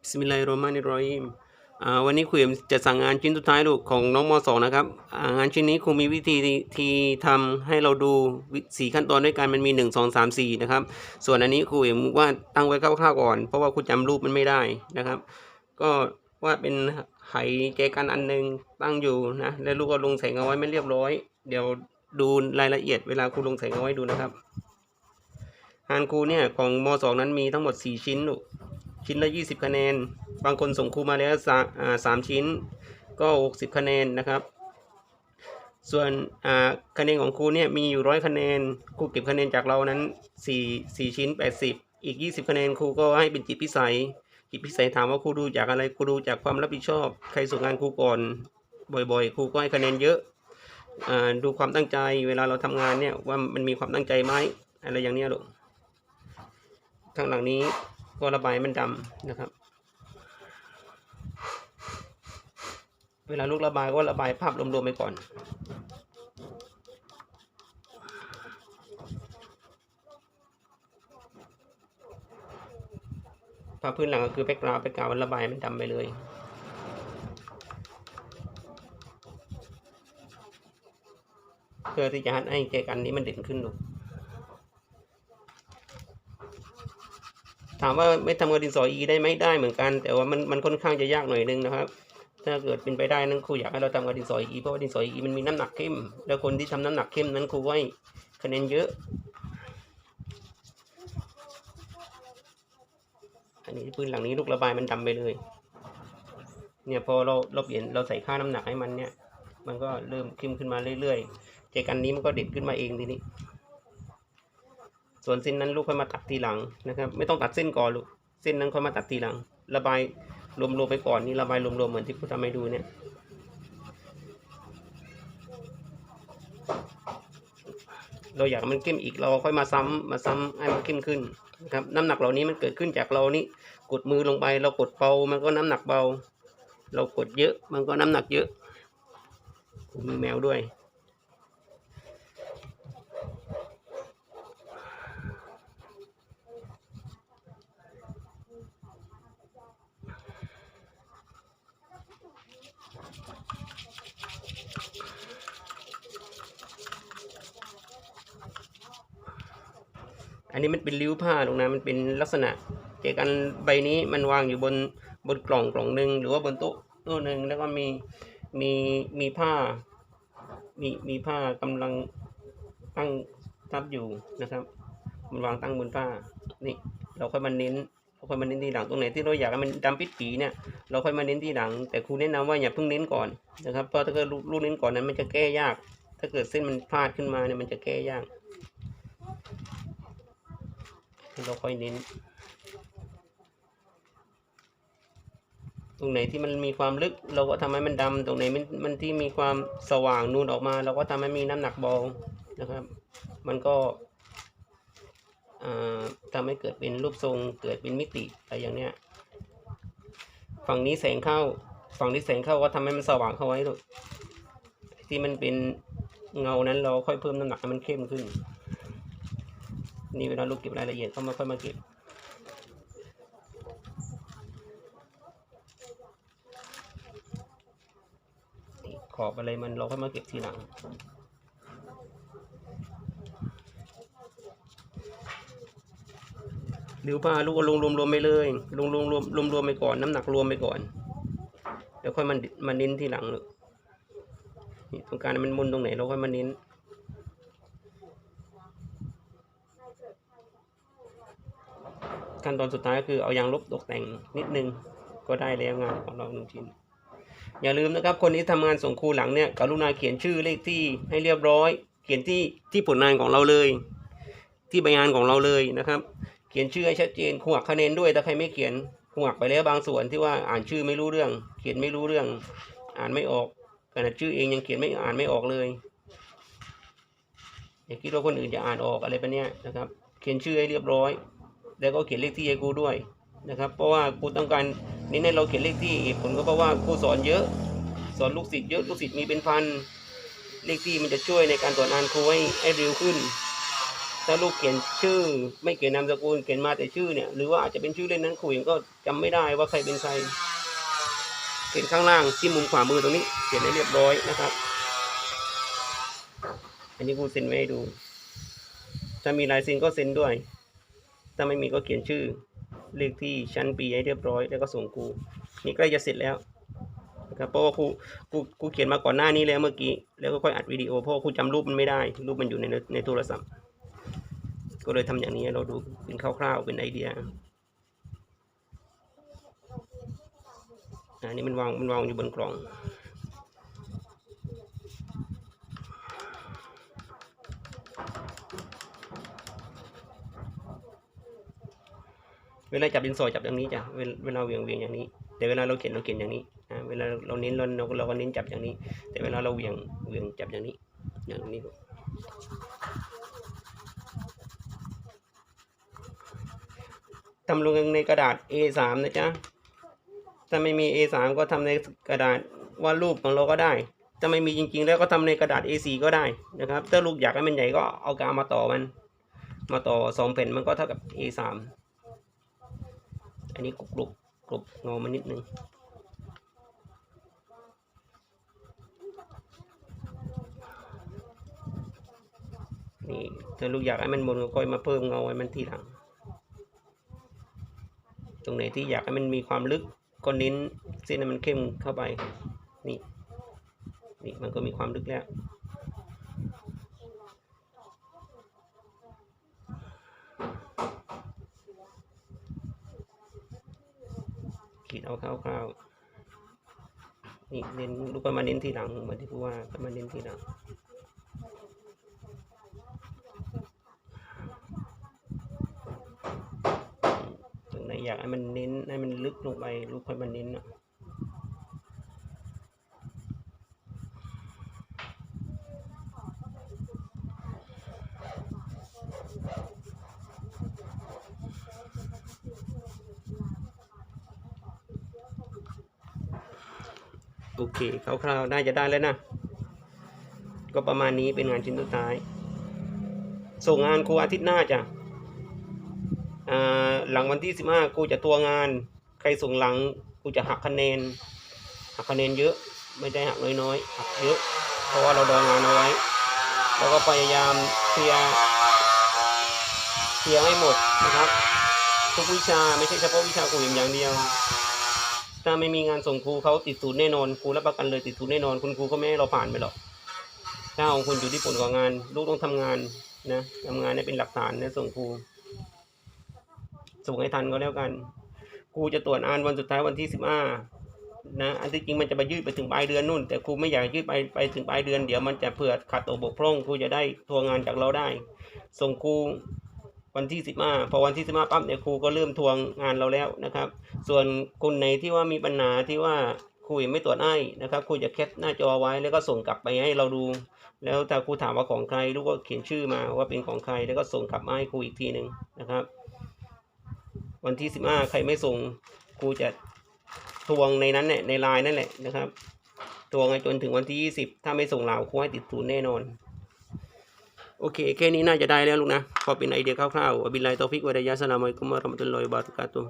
บิสมิลลาฮิรเราะห์มานิรเราะฮีมอ่าวันนี้ครูเอ็มจะสั่งงานชิ้นสุดท้ายลูกของน้องมสองนะครับอ่างานชิ้นนี้ครูมีวิธีที่ทำให้เราดูสี่ขั้นตอนด้วยกันมันมีหนึ่งสองสามสี่นะครับส่วนอันนี้ครูเอ็มว่าตั้งไว้คร่าวๆก่อน เพราะว่าครูจำรูปมันไม่ได้นะครับ ก็ว่าเป็นไหแจกันอันหนึงตั้งอยู่นะแล้วลูกก็ลงแสงเอาไว้ไม่เรียบร้อย เดี๋ยวดูรายละเอียดเวลาครูลงแสงเอาไว้ดูนะครับงานครูเนี่ยของมสองนั้นมีทั้งหมดสี่ชิ้นลูก ชิ้นละ 20 คะแนน บางคนส่งครูมาแล้วสาสามชิ้นก็ 60 คะแนนนะครับ ส่วนคะแนนของครูเนี่ยมีอยู่ร้อยคะแนนครูเก็บคะแนนจากเรานั้น 4 4 ชิ้น 80 อีก 20 คะแนนครูก็ให้เป็นจิตพิสัย จิตพิสัยถามว่าครูดูจากอะไรครูดูจากความรับผิดชอบ ใครส่งงานครูก่อนบ่อยๆครูก็ให้คะแนนเยอะดูความตั้งใจเวลาเราทำงานเนี่ยว่ามันมีความตั้งใจไหมอะไรอย่างเนี้ยลูกข้างหลังนี้ ก็ระบายมันดำนะครับ เวลาลูกระบายก็ระบายภาพรวมๆไปก่อนภาพพื้นหลังก็คือแบ็กกราวด์แบ็กกราวด์ระบายมันดำไปเลย เพื่อที่จะให้แกกันนี้มันเด่นขึ้นลู ถามว่าไม่ทำกับดินสออีได้ไหมได้เหมือนกัน แต่ว่ามันมันค่อนข้างจะยากหน่อยนึงนะครับ ถ้าเกิดเป็นไปได้นั้นครูอยากให้เราทำกับดินสออีเพราะว่าดินสออีมันมีน้ำหนักเข้ม แล้วคนที่ทำน้ำหนักเข้มนั้นครูให้คะแนนเยอะ อันนี้พื้นหลังนี้ลูกระบายมันดำไปเลย เนี่ยพอเราเราเปลี่ยนเราใส่ค่าน้ำหนักให้มันเนี่ย มันก็เริ่มเข้มขึ้นมาเรื่อยๆใจกันนี้มันก็เด็ดขึ้นมาเองทีนี้ ส่วนเส้นนั้นลูกค่อยมาตัดทีหลังนะครับ ไม่ต้องตัดเส้นก่อนลูกเส้นนั้นค่อยมาตัดทีหลัง ระบายรวมๆไปก่อนนี่ระบายรวมๆเหมือนที่ครูทำให้ดูเนี่ยเราอยากมันเข้มอีกเราค่อยมาซ้ำมาซ้ำให้มันเข้มขึ้นนะครับน้ำหนักเหล่านี้มันเกิดขึ้นจากเรานี่กดมือลงไป เรากดเบามันก็น้ำหนักเบา เรากดเยอะมันก็น้ำหนักเยอะมีแมวด้วย นนี้มันเป็นริ้วผ้าตรงนั้นมันเป็นลักษณะเจกันใบนี้มันวางอยู่บนบนกล่องกล่องหนึ่งหรือว่าบนโต๊ะโต๊ะหนึ่งแล้วก็มีมีมีผ้า มีมีผ้ากำลังตั้งทับอยู่นะครับ มันวางตั้งบนผ้านี่เราค่อยมาเน้นเราค่อยมาเน้นที่หลังตรงไหนที่เราอยากให้มันดำปิดปีเนี่ยเราค่อยมาเน้นที่หลัง แต่ครูแนะนำว่าอย่าเพิ่งเน้นก่อนนะครับเพราะถ้าเกิดลูกเน้นก่อนนั้นมันจะแก้ยาก ถ้าเกิดเส้นมันพลาดขึ้นมาเนี่ยมันจะแก้ยาก เราค่อยเน้น ตรงไหนที่มันมีความลึก เราก็ทำให้มันดำตรงไหนมันมันที่มีความสว่างนูนออกมา เราก็ทำให้มีน้ำหนักเบานะครับ มันก็อ่าทำให้เกิดเป็นรูปทรงเกิดเป็นมิติอะไรอย่างเนี้ย ฝั่งนี้แสงเข้า ฝั่งที่แสงเข้าก็ทำให้มันสว่างเข้าไว้ลูกที่มันเป็นเงานั้นเราค่อยเพิ่มน้ำหนักให้มันเข้มขึ้น นี่เวลาลูกเก็บรายละเอียดเขามาค่อยมาเก็บขอบอะไรมันเราค่อยมาเก็บทีหลังหรือผ้าลูกก็ลงรวมรวมไปเลยลงรวมรวมรวมรวมไปก่อนน้ำหนักรวมไปก่อนเดี๋ยวค่อยมันมาเน้นทีหลังเลยนี่ตรงการมันมุนตรงไหนเราค่อยมาเน้น ขั้นตอนสุดท้ายก็คือเอายางลบตกแต่งนิดนึงก็ได้แล้วงานของเราหนึ่งชิ้น อย่าลืมนะครับ คนที่ทำงานส่งครูหลังเนี่ยกรุณาเขียนชื่อเลขที่ให้เรียบร้อย เขียนที่ที่ผลงานของเราเลย ที่ใบงานของเราเลยนะครับ เขียนชื่อให้ชัดเจนครูหักคะแนนด้วยถ้าใครไม่เขียนครูหักไปแล้วบางส่วนที่ว่าอ่านชื่อไม่รู้เรื่อง เขียนไม่รู้เรื่อง อ่านไม่ออกขนาดชื่อเองยังเขียนไม่อ่านไม่ออกเลยอย่าคิดว่าคนอื่นจะอ่านออกอะไรปะเนี้ยนะครับ เขียนชื่อให้เรียบร้อย แล้วก็เขียนเลขที่ให้ครูด้วยนะครับเพราะว่าครูต้องการน้นให้เราเขียนเลขที่ผลก็เพราะว่าครูสอนเยอะ สอนลูกศิษย์เยอะลูกศิษย์มีเป็นพันเลขที่มันจะช่วยในการสอนอ่านครูให้ให้เร็วขึ้น ถ้าลูกเขียนชื่อ ไม่เขียนนามสกุลเขียนมาแต่ชื่อเนี่ยหรือว่าอาจจะเป็นชื่อเล่นนั้นครูเองก็จำไม่ได้ว่าใครเป็นใครเขียนข้างล่างที่มุมขวามือตรงนี้เขียนให้เรียบร้อยนะครับ อันนี้ครูเซ็นไว้ให้ดู ถ้ามีลายเซ็นก็เซ็นด้วย ถ้าไม่มีก็เขียนชื่อเลขที่ชั้นปีให้เรียบร้อย แล้วก็ส่งครูนี่ใกล้จะเสร็จแล้วนะครับเพราะว่าครูครูครูเขียนมาก่อนหน้านี้แล้วเมื่อกี้แล้วก็ค่อยอัดวิดีโอเพราะว่าครูจำรูปมันไม่ได้รูปมันอยู่ในในโทรศัพท์ ก็เลยทำอย่างนี้เราดูเป็นคร่าวๆเป็นไอเดียอันนี้มันวางมันวางอยู่บนกล่อง เวลาจับดินสอจับอย่างนี้จ้ะเวลาเวียงเวียงอย่างนี้ แต่เวลาเราเขียนเราเขียนอย่างนี้อ่าเวลาเราเน้นเราเราก็เน้นจับอย่างนี้ แต่เวลาเราเวียงเวียงจับอย่างนี้อย่างนี้ทำลงในกระดาษ A3 นะจ๊ะถ้าไม่มี A3 ก็ทำในกระดาษวาดรูปของเราก็ได้ถ้าไม่มีจริงๆ แล้วก็ทำในกระดาษ A4 ก็ได้นะครับถ้าลูกอยากให้มันใหญ่ก็เอากาวมาต่อมัน มาต่อสองแผ่นมันก็เท่ากับ A3 อันนี้กรุบกรุบกรุบงอมานิดนึงนี่ถ้าลูกอยากให้มันมนก็ค่อยมาเพิ่มเงาให้มันทีหลัง ตรงไหนที่อยากให้มันมีความลึกก็เน้นเส้นให้มันเข้มเข้าไป นี่ นี่มันก็มีความลึกแล้ว ขีดเอาคร่าวๆนี่เน้นลูกก็มาเน้นทีหลังเหมือนที่ผู้ว่าก็มาเน้นทีหลังตรงไหนอยากให้มันเน้นให้มันลึกลงไปลูกค่อยมาเน้นอะ โอเคคร่าวๆน่าจะได้แล้วนะ ก็ประมาณนี้เป็นงานชิ้นสุดท้าย ส่งงานครูอาทิตย์หน้าจ้ะอ่าหลังวันที่สิบห้ากูจะตัวงาน ใครส่งหลังกูจะหักคะแนน หักคะแนนเยอะไม่ได้หักน้อยๆหักเยอะ เพราะว่าเราดองงานเอาไว้ แล้วก็พยายามเคลียร์เคลียร์ให้หมดนะครับ ทุกวิชาไม่ใช่เฉพาะวิชาครูอย่างเดียว ถ้าไม่มีงานส่งครูเขาติดศูนย์แน่นอนครูรับประกันเลยติดศูนย์แน่นอน คุณครูก็ไม่ให้เราผ่านไปหรอกถ้าของคุณอยู่ที่ผลของงาน ลูกต้องทำงานนะทำงานให้เป็นหลักฐานนะส่งครูส่งให้ทันก็แล้วกันครูจะตรวจอ่านวันสุดท้ายวันที่สิบห้านะอันที่จริงมันจะไปยืดไปถึงปลายเดือนนู่น แต่ครูไม่อยากยืดไปไปถึงปลายเดือนเดี๋ยวมันจะเผื่อขาดตัวบกพร่องครูจะได้ทัวงานจากเราได้ ส่งครู วันที่สิบห้าพอวันที่สิบห้าปั๊บเนี่ยครูก็เริ่มทวงงานเราแล้วนะครับ ส่วนคนไหนที่ว่ามีปัญหาที่ว่าครูยังไม่ตรวจให้นะครับครูจะแคปหน้าจอไว้แล้วก็ส่งกลับไปให้เราดู แล้วถ้าครูถามว่าของใครลูกก็เขียนชื่อมาว่าเป็นของใครแล้วก็ส่งกลับมาให้ครูอีกทีหนึ่งนะครับ วันที่สิบห้าใครไม่ส่งครูจะทวงในนั้นเนี่ยในไลน์นั่นแหละนะครับทวงจนถึงวันที่ยี่สิบถ้าไม่ส่งเราครูให้ติดศูนย์แน่นอน โอเค แค่นี้น่าจะได้แล้วลูกนะ ขอเป็นไอเดียคร่าวๆอบิลลายตอฟิกวะดะยะสลามอัยกุมวะราะห์มตุลลอฮิบาตรกาตุ